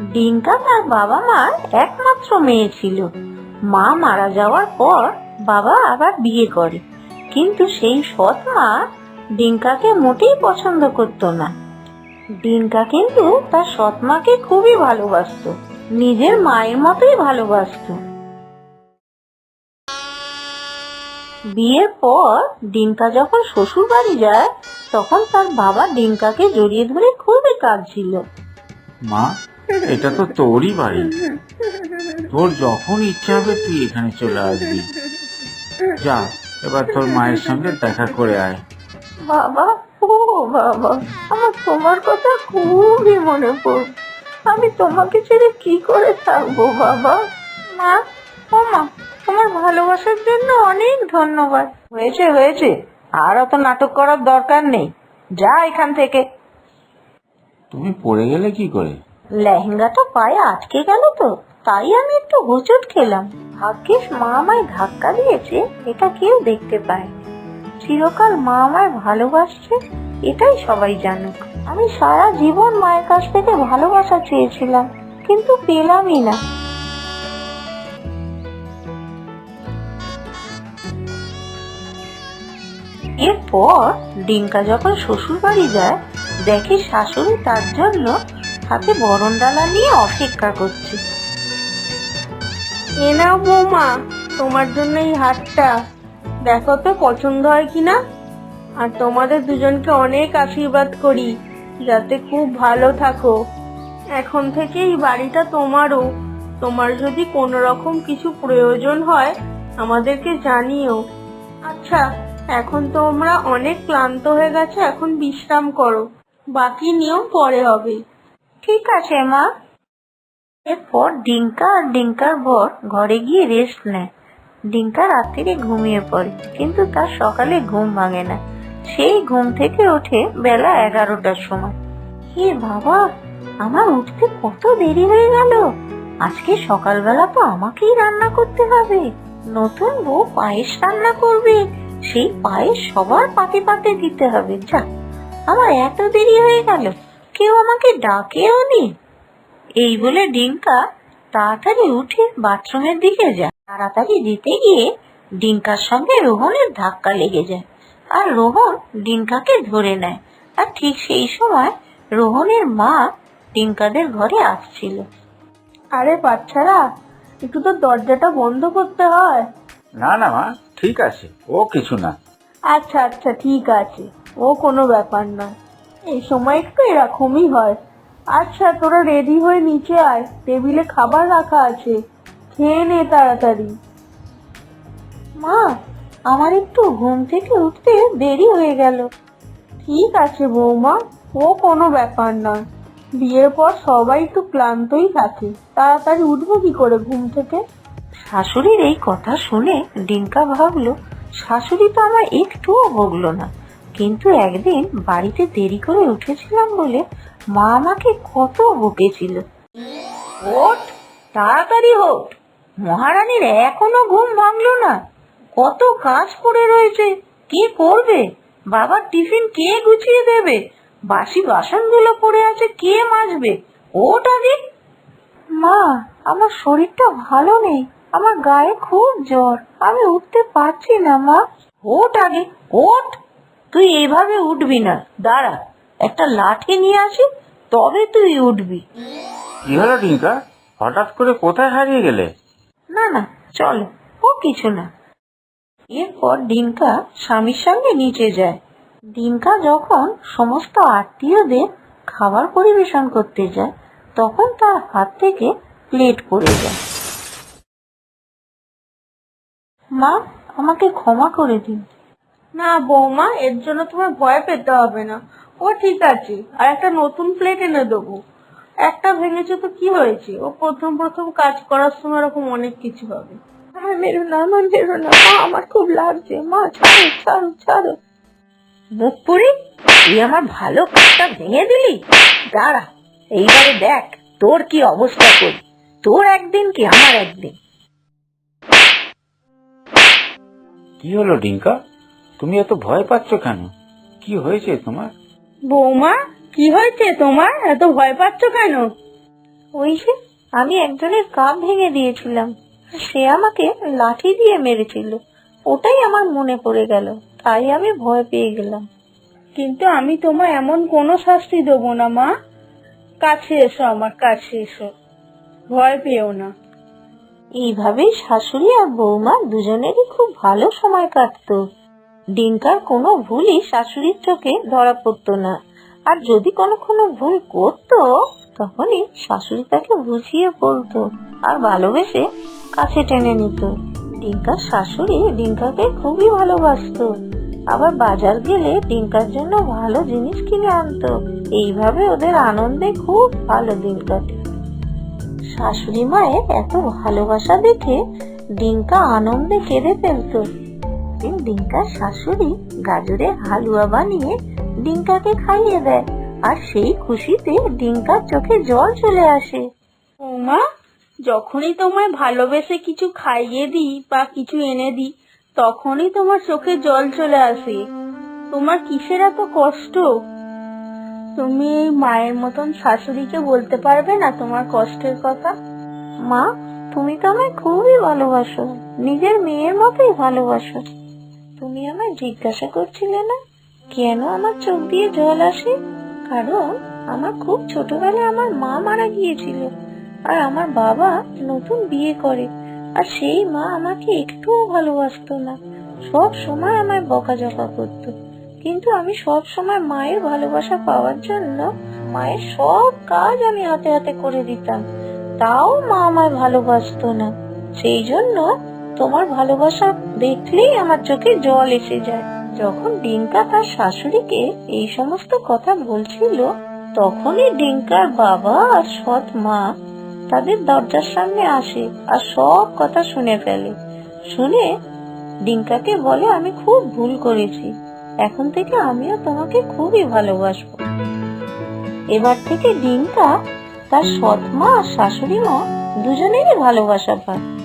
ডিঙ্কা তার বাবা মার একমাত্র মেয়ে ছিল। মা মারা যাওয়ার পর বাবা আবার বিয়ে করে। কিন্তু সেই সৎ মা ডিঙ্কাকে মোটেই পছন্দ করতো না। ডিঙ্কা কিন্তু তার সৎ মাকে খুবই ভালোবাসতো। নিজের মায়ের মতোই ভালোবাসতো। বিয়ের পর ডিঙ্কা যখন শ্বশুর বাড়ি যায়, তখন তার বাবা ডিঙ্কাকে জড়িয়ে ধরে খুবই কাঁদছিল। মা এটা তো তোরই বাড়ি। তোর যখন ইচ্ছা হবে তুই এখানে চলে আসবি। যা এবার তোর মায়ের সঙ্গে দেখা করে আয়। বাবা ও বাবা আমার তোমার কথা খুবই মনে পড়ে আমি তোমাকে ছেড়ে কি করে থাকব বাবা? মা ও মা তোমার ভালোবাসার জন্য অনেক ধন্যবাদ। হয়েছে হয়েছে আর অত নাটক করার দরকার নেই। যা এখান থেকে। তুমি পড়ে গেলে কি করে? লেহেঙ্গাটা পায়ে আটকে গেল তো, তাই আমি একটু হোঁচট খেলাম। ভাগ্যিস মা আমায় ধাক্কা দিয়েছে, এটা কেউ দেখতে পায় চিরকাল মা আমায় ভালোবাসছে, এটাই সবাই জানুক। আমি সারা জীবন মায়ের কাছ থেকে ভালোবাসা চেয়েছিলাম, কিন্তু পেলামই না। এরপর ডিঙ্কা যখন শ্বশুর বাড়ি যায়, দেখে শাশুড়ি তার জন্য হাতে বরণ ডালা নিয়ে অপেক্ষা করছে। এ বৌমা, তোমার জন্য এই হারটা দেখো তো পছন্দ হয় কিনা আর তোমাদের দুজনকে অনেক আশীর্বাদ করি, যাতে খুব ভালো থাকো। এখন থেকে এই বাড়িটা তোমারও। তোমার যদি কোনো রকম কিছু প্রয়োজন হয়, আমাদেরকে জানিও। আচ্ছা এখন তোমরা অনেক ক্লান্ত হয়ে গেছে, এখন বিশ্রাম করো। বাকি নিয়ম পরে হবে। ঠিক আছে, মা। এরপর ডিঙ্কা আর ডিঙ্কার বর ঘরে গিয়ে রেস্ট নেয়। ডিঙ্কা রাত্রিরে ঘুমিয়ে পড়ে, কিন্তু তার সকালে ঘুম ভাঙে না। সেই ঘুম থেকে ওঠে বেলা এগারোটার সময়। হে বাবা, আমার উঠতে কত দেরি হয়ে গেল। আজকে সকালবেলা তো আমাকেই রান্না করতে হবে। নতুন বউ পায়েস রান্না করবে, সেই পায়েস সবার পাতে পাতে দিতে হবে। যা, আমার এত দেরি হয়ে গেল। কেউ আমাকে ডাকেও নি এই বলে ডিঙ্কা তাড়াতাড়ি উঠে বাথরুমের দিকে যায়। তাড়াতাড়ি দিতে গিয়ে ডিঙ্কার সঙ্গে রোহনের ধাক্কা লেগে যায় আর রোহন ডিঙ্কাকে ধরে নেয়। আর ঠিক সেই সময় রোহনের মা ডিঙ্কাদের ঘরে আসছিল। আরে বাচ্চারা একটু তো দরজাটা বন্ধ করতে হয়। না না মা ঠিক আছে ও কিছু না। আচ্ছা আচ্ছা ঠিক আছে ও কোনো ব্যাপার নয়। এই সময় একটু এরকমই হয়। আচ্ছা তোরা রেডি হয়ে নিচে আয়। টেবিলে খাবার রাখা আছে। খেয়ে নে তাড়াতাড়ি। মা, আমার একটু ঘুম থেকে উঠতে দেরি হয়ে গেল। ঠিক আছে বৌমা, ও কোনো ব্যাপার নয় বিয়ের পর সবাই একটু ক্লান্তই থাকে। তাড়াতাড়ি উঠবো কি করে ঘুম থেকে? শাশুড়ির এই কথা শুনে ডিঙ্কা ভাবলো, শাশুড়ি তো আমার একটুও বকলো না। কিন্তু একদিন বাড়িতে দেরি করে উঠেছিলাম বলে মা আমাকে কত বকেছিল। ওঠ, তাড়াতাড়ি হোক মহারানীর এখনও ঘুম ভাঙলো না। কত কাজ পড়ে রয়েছে। কে করবে? বাবার টিফিন কে গুছিয়ে দেবে? বাসি বাসনগুলো পড়ে আছে, কে মাজবে? ওঠ আগে। মা, আমার শরীরটা ভালো নেই। আমার গায়ে খুব জ্বর। আমি উঠতে পারছি না, মা। ওঠ আগে, ওঠ। তুই এইভাবে উঠবি না। দাঁড়া একটা লাঠি নিয়ে আসি তবে তুই উঠবি। কি হলো টিঙ্কা? হঠাৎ করে কোথায় হারিয়ে গেলে? না না চলো ও কিছু না। এরপর ডিঙ্কা স্বামীর সঙ্গে নিচে যায়। ডিঙ্কা যখন সমস্ত আত্মীয়দের খাবার পরিবেশন করতে যায় তখন তার হাত থেকে প্লেট পড়ে যায়। মা আমাকে ক্ষমা করে দিন। না বৌমা এর জন্য তোমার ভয় পেতে হবে না। ও ঠিক আছে আর একটা নতুন প্লেট এনে দেবো। একটা ভেঙেছে তো কি হয়েছে? ও প্রথম প্রথম কাজ করার সময় এরকম অনেক কিছু হবে। আমার মেরো না আমার মেরো না মা আমার খুব লাগছে। মা ছাড়ো ছাড়ো ছাড়ো। মুখ পুরি তুই আমার ভালো কাজটা ভেঙে দিলি? দাঁড়া এইবারে দেখ তোর কি অবস্থা করি? তোর একদিন কি আমার একদিন? কি হলো ডিঙ্কা তুমি এত ভয় পাচ্ছ কেন? কি হয়েছে তোমার? বৌমা কি হয়েছে তোমার? এত ভয় পাচ্ছ কেন? ওই যে আমি একজনের কাপ ভেঙে দিয়েছিলাম। সে আমাকে লাঠি দিয়ে মেরেছিল। ওটাই আমার মনে পড়ে গেল। তাই আমি ভয় পেয়ে গেলাম। কিন্তু আমি তোমায় এমন কোনো শাস্তি দেবো না মা। কাছে এসো আমার কাছে এসো। ভয় পেও না। এইভাবেই শাশুড়ি আর বৌমা দুজনেরই খুব ভালো সময় কাটতো। ডিঙ্কার কোনো ভুলই শাশুড়ির চোখে ধরা পড়তো না। আর যদি কোনো কোনো ভুল করতো, তখনই শাশুড়ি তাকে বুঝিয়ে বলতো আর ভালোবেসে কাছে টেনে নিত। ডিঙ্কার শাশুড়ি ডিঙ্কাকে খুবই ভালোবাসতো। আবার বাজার গেলে ডিঙ্কার জন্য ভালো জিনিস কিনে আনতো। এইভাবে ওদের আনন্দে খুব ভালো দিন কাটে। শাশুড়ি মায়ের এত ভালোবাসা দেখে ডিঙ্কা আনন্দে কেঁদে ফেলতো। একদিন ডিঙ্কার শাশুড়ি গাজরের হালুয়া বানিয়ে ডিঙ্কাকে খাইয়ে দেয়। আর সেই খুশিতে ডিঙ্কার চোখে জল চলে আসে। বৌমা, যখনই তোমায় ভালোবেসে কিছু খাইয়ে দিই বা কিছু এনে দিই, তখনই তোমার চোখে জল চলে আসে। তোমার কিসের এত কষ্ট? তুমি এই মায়ের মতন শাশুড়িকে বলতে পারবে না তোমার কষ্টের কথা? মা, তুমি তো আমায় খুবই ভালোবাসো। নিজের মেয়ের মতোই ভালোবাসো। তুমি আমায় জিজ্ঞাসা করছিলে না? কেন আমার চোখ দিয়ে জল আসে? কারণ আমার খুব ছোটবেলায় আমার মা মারা গিয়েছিল, আর আমার বাবা নতুন বিয়ে করে, আর সেই মা আমাকে একটুও ভালোবাসতো না। সব সময় আমায় বকাঝকা করতো। কিন্তু আমি সব সময় মায়ের ভালোবাসা পাওয়ার জন্য মায়ের সব কাজ আমি হাতে হাতে করে দিতাম। তাও মা আমায় ভালোবাসতো না। সেই জন্য তোমার ভালোবাসা দেখলেই আমার চোখে জল এসে যায়। যখন ডিঙ্কা তার শাশুড়িকে এই সমস্ত কথা বলছিল, তখনই ডিঙ্কার বাবা আর সৎ মা তাদের দরজার সামনে আসে আর সব কথা শুনে ফেলে। শুনে ডিঙ্কাকে বলে, আমি খুব ভুল করেছি। এখন থেকে আমিও তোমাকে খুবই ভালোবাসবো। এবার থেকে ডিঙ্কা তার সৎ মা আর শাশুড়ি মা দুজনেরই ভালোবাসা পায়।